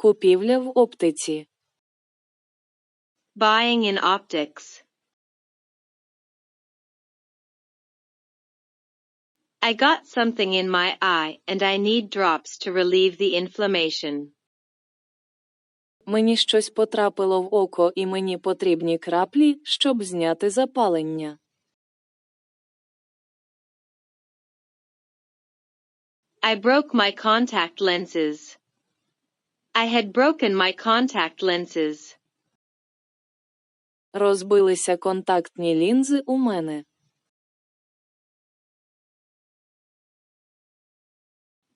Купівля в оптиці. Buying in optics. I got something in my eye and I need drops to relieve the inflammation. Мені щось потрапило в око і мені потрібні краплі, щоб зняти запалення. I broke my contact lenses. I had broken my contact lenses. Розбилися контактні лінзи у мене.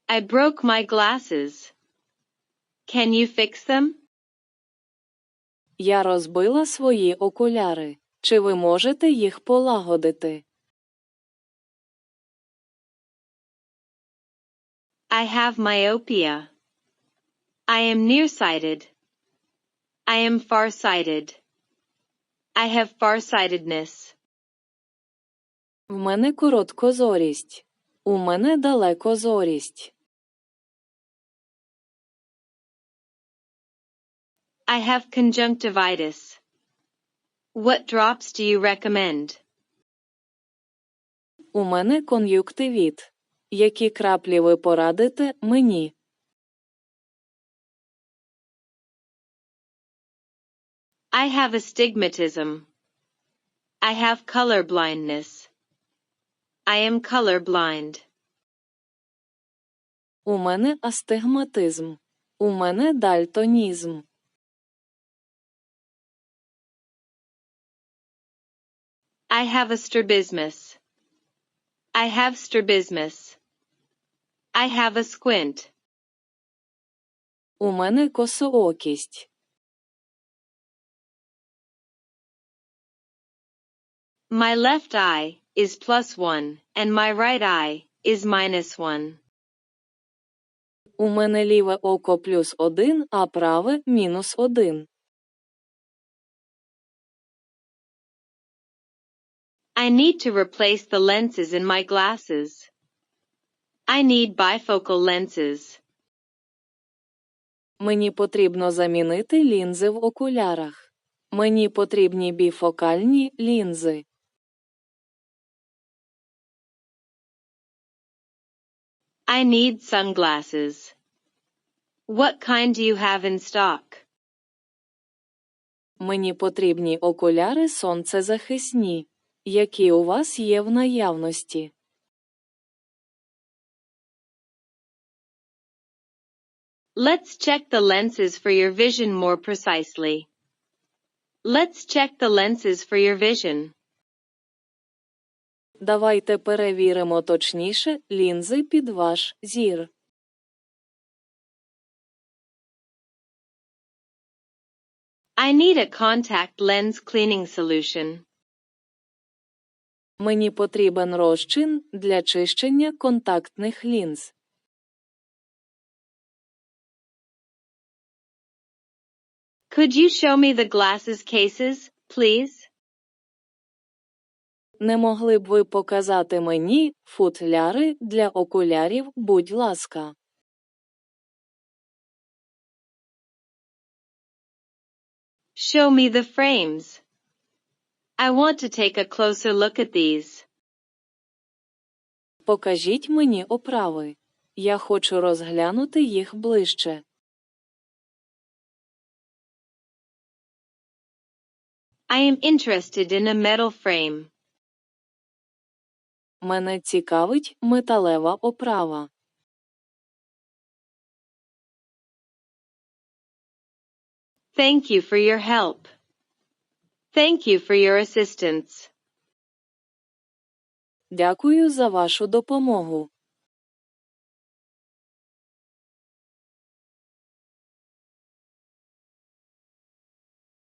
I broke my glasses. Can you fix them? Я розбила свої окуляри. Чи ви можете їх полагодити? I have myopia. I am nearsighted. I am farsighted. I have farsightedness. В мене короткозорість. У мене далекозорість. I have conjunctivitis. What drops do you recommend? У мене кон'юктивіт. Які краплі ви порадите мені? I have astigmatism. I have color blindness. I am color blind. У мене астигматизм. У мене дальтонізм. I have a strabismus. I have strabismus. I have a squint. У мене косоокість. My left eye is plus one, and my right eye is minus one. У мене ліве око плюс один, а праве мінус один. I need to replace the lenses in my glasses. I need bifocal lenses. Мені потрібно замінити лінзи в окулярах. Мені потрібні біфокальні лінзи. I need sunglasses. What kind do you have in stock? Мені потрібні окуляри сонцезахисні. Які у вас є в наявності? Let's check the lenses for your vision more precisely. Let's check the lenses for your vision. Давайте перевіримо точніше лінзи під ваш зір. I need a contact lens cleaning solution. Мені потрібен розчин для чищення контактних лінз. Could you show me the glasses cases, please? Не могли б ви показати мені футляри для окулярів, будь ласка. Show me the frames. I want to take a closer look at these. Покажіть мені оправи. Я хочу розглянути їх ближче. I am interested in a metal frame. Мене цікавить металева оправа. Thank you for your help. Thank you for your assistance. Дякую за вашу допомогу.